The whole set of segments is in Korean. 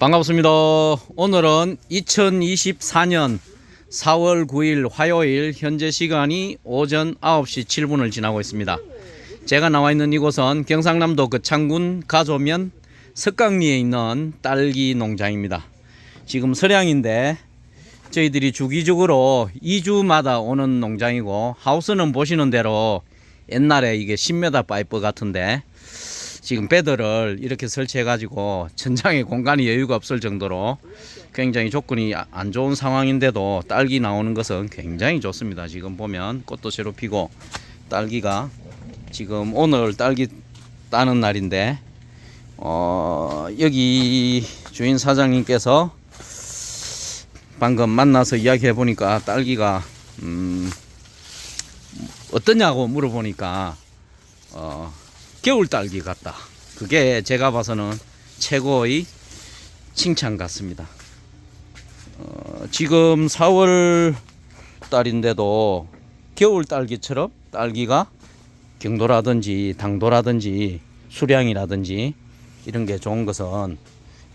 반갑습니다. 오늘은 2024년 4월 9일 화요일 현재 시간이 오전 9시 7분을 지나고 있습니다. 제가 나와 있는 이곳은 경상남도 거창군 가조면 석강리에 있는 딸기 농장입니다. 지금 서량인데 저희들이 주기적으로 2주마다 오는 농장이고 하우스는 보시는 대로 옛날에 이게 10m 파이프 같은데 지금 배들을 이렇게 설치해 가지고 천장에 공간이 여유가 없을 정도로 굉장히 조건이 아- 안 좋은 상황인데도 딸기 나오는 것은 굉장히 좋습니다. 지금 보면 꽃도 새로 피고 딸기가 지금 오늘 딸기 따는 날인데 어 여기 주인 사장님께서 방금 만나서 이야기해 보니까 딸기가 음 어떠냐고 물어보니까 어 겨울 딸기 같다. 그게 제가 봐서는 최고의 칭찬 같습니다. 어, 지금 4월 달인데도 겨울 딸기처럼 딸기가 경도라든지 당도라든지 수량이라든지 이런 게 좋은 것은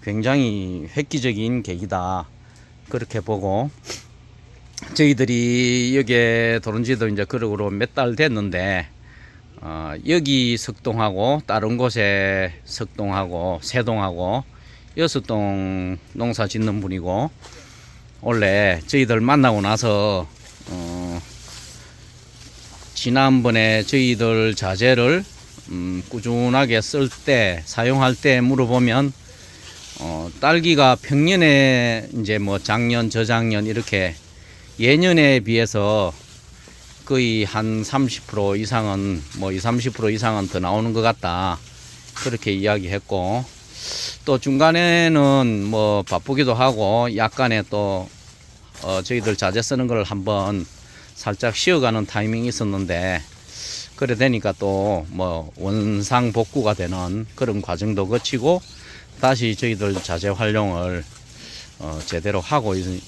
굉장히 획기적인 계기다. 그렇게 보고 저희들이 여기에 들어온 지도 이제 그러고 몇 달 됐는데 어, 여기 석동하고 다른 곳에 석동하고 세동하고 여섯 동 농사 짓는 분이고 원래 저희들 만나고 나서 어, 지난번에 저희들 자재를 음, 꾸준하게 쓸 때 사용할 때 물어보면 어, 딸기가 평년에 이제 뭐 작년 저작년 이렇게 예년에 비해서 거의 한 30% 이상은 뭐 20, 30% 이상은 더 나오는 것 같다. 그렇게 이야기했고 또 중간에는 뭐 바쁘기도 하고 약간의 또 어, 저희들 자재 쓰는 걸 한번 살짝 쉬어가는 타이밍이 있었는데 그래 되니까 또 뭐 원상 복구가 되는 그런 과정도 거치고 다시 저희들 자재 활용을 어, 제대로 하고 있,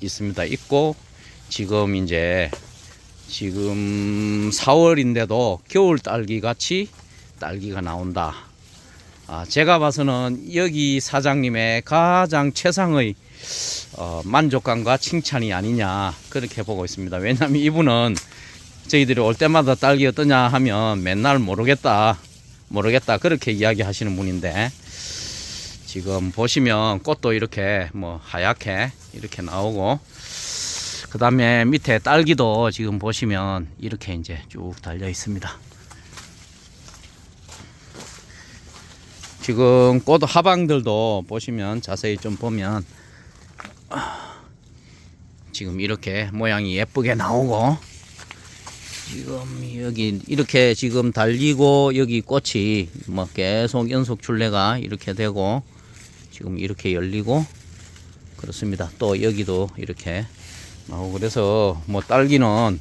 있습니다. 있고 지금 이제 지금 4월인데도 겨울 딸기 같이 딸기가 나온다. 아, 제가 봐서는 여기 사장님의 가장 최상의 어, 만족감과 칭찬이 아니냐 그렇게 보고 있습니다. 왜냐하면 이분은 저희들이 올 때마다 딸기 어떠냐 하면 맨날 모르겠다 모르겠다 그렇게 이야기하시는 분인데 지금 보시면 꽃도 이렇게 뭐 하얗게 이렇게 나오고 그 다음에 밑에 딸기도 지금 보시면 이렇게 이제 쭉 달려 있습니다. 지금 꽃 하방들도 보시면 자세히 좀 보면 아, 지금 이렇게 모양이 예쁘게 나오고 지금 여기 이렇게 지금 달리고 여기 꽃이 뭐 계속 연속 출래가 이렇게 되고 지금 이렇게 열리고 그렇습니다. 또 여기도 이렇게 나오고 그래서 뭐 딸기는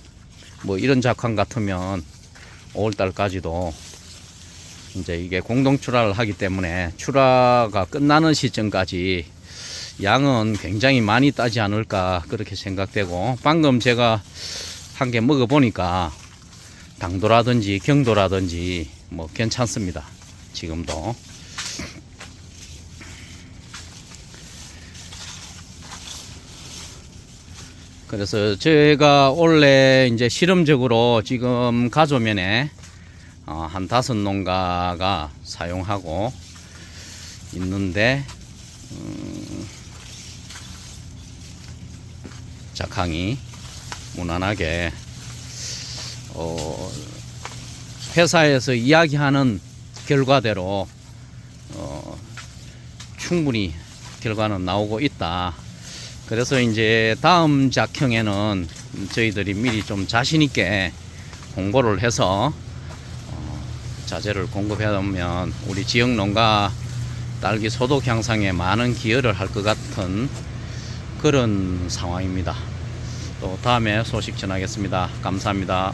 뭐 이런 작황 같으면 5월달까지도 이제 이게 공동 출하를 하기 때문에 출하가 끝나는 시점까지 양은 굉장히 많이 따지 않을까 그렇게 생각되고 방금 제가 한 개 먹어 보니까 당도라든지 경도라든지 뭐 괜찮습니다. 지금도 그래서 제가 원래 이제 실험적으로 지금 가조면에 어, 한 다섯 농가가 사용하고 있는데 음, 작황이 무난하게 어, 회사에서 이야기하는 결과대로 어, 충분히 결과는 나오고 있다. 그래서 이제 다음 작형에는 저희들이 미리 좀 자신 있게 공고를 해서 어, 자재를 공급해 놓으면 우리 지역 농가 딸기 소득 향상에 많은 기여를 할 것 같은 그런 상황입니다. 또 다음에 소식 전하겠습니다. 감사합니다.